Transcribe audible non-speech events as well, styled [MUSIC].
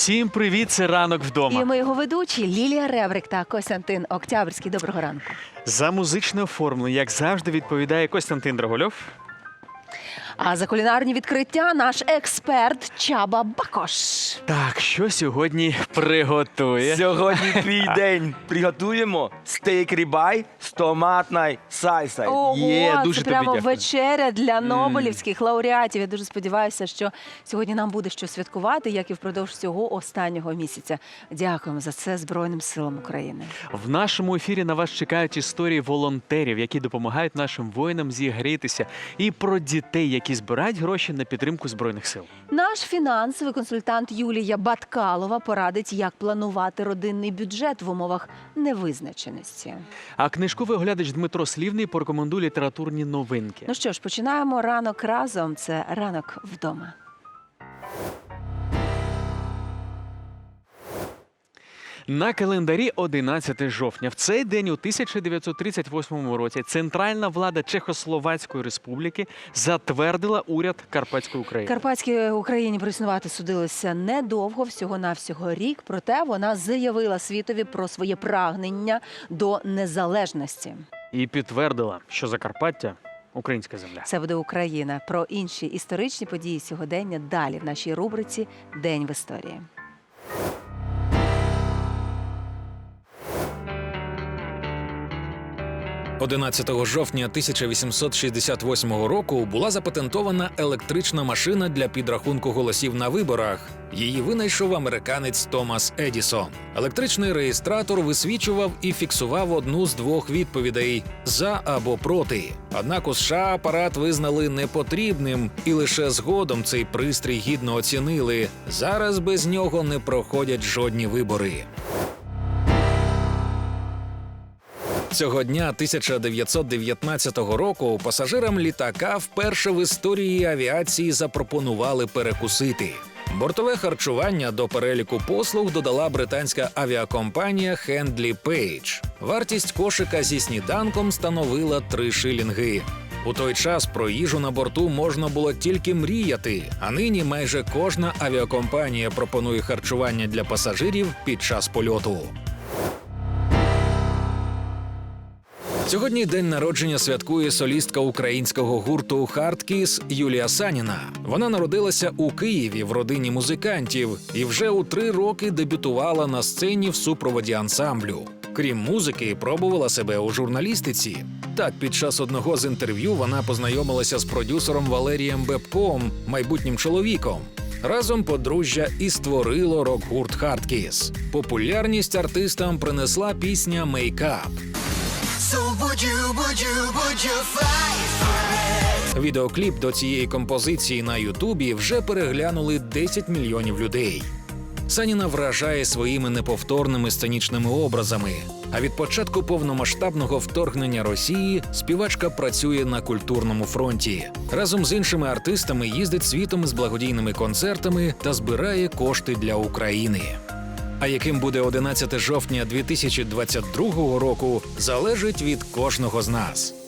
Всім привіт, це ранок вдома. І ми його ведучі Лілія Реврик та Костянтин Октябрьський. Доброго ранку. За музичне оформлення, як завжди, відповідає Костянтин Драгольов. А за кулінарні відкриття наш експерт Чаба Бакош. Так, що сьогодні приготує? Сьогодні [LAUGHS] твій день. Приготуємо стейк рібай з томатною сальсою. Ого, Є, дуже це тобі прямо дякую. вечеря для нобелівських лауреатів. Я дуже сподіваюся, що сьогодні нам буде що святкувати, як і впродовж цього останнього місяця. Дякуємо за це Збройним силам України. В нашому ефірі на вас чекають історії волонтерів, які допомагають нашим воїнам зігрітися, і про дітей, які збирають гроші на підтримку збройних сил. Наш фінансовий консультант Юлія Баткалова порадить, як планувати родинний бюджет в умовах невизначеності. А книжковий оглядач Дмитро Слівний порекомендує літературні новинки. Ну що ж, починаємо ранок разом. Це ранок вдома. На календарі 11 жовтня. В цей день у 1938 році центральна влада Чехословацької республіки затвердила уряд Карпатської України. Карпатській Україні проіснувати судилося недовго, всього навсього рік. Проте вона заявила світові про своє прагнення до незалежності. І підтвердила, що Закарпаття українська земля. Це буде Україна. Про інші історичні події сьогодення далі в нашій рубриці День в історії. – 11 жовтня 1868 року була запатентована електрична машина для підрахунку голосів на виборах. Її винайшов американець Томас Едісон. Електричний реєстратор висвічував і фіксував одну з двох відповідей за або проти. Однак у США апарат визнали непотрібним, і лише згодом цей пристрій гідно оцінили. Зараз без нього не проходять жодні вибори. Цього дня 1919 року пасажирам літака вперше в історії авіації запропонували перекусити. Бортове харчування до переліку послуг додала британська авіакомпанія Хендлі Пейдж. Вартість кошика зі сніданком становила 3 шилінги. У той час про їжу на борту можна було тільки мріяти, а нині майже кожна авіакомпанія пропонує харчування для пасажирів під час польоту. Сьогодні день народження святкує солістка українського гурту Хардкіс Юлія Саніна. Вона народилася у Києві в родині музикантів і вже у три роки дебютувала на сцені в супроводі ансамблю. Крім музики, пробувала себе у журналістиці. Так, під час одного з інтерв'ю вона познайомилася з продюсером Валерієм Бебком, майбутнім чоловіком. Разом подружжя і створило рок-гурт Хардкіс. Популярність артистам принесла пісня Мейкап. Відеокліп до цієї композиції на Ютубі вже переглянули 10 мільйонів людей. Саніна вражає своїми неповторними сценічними образами. А від початку повномасштабного вторгнення Росії співачка працює на культурному фронті. Разом з іншими артистами їздить світом з благодійними концертами та збирає кошти для України. А яким буде 11 жовтня 2022 року, залежить від кожного з нас.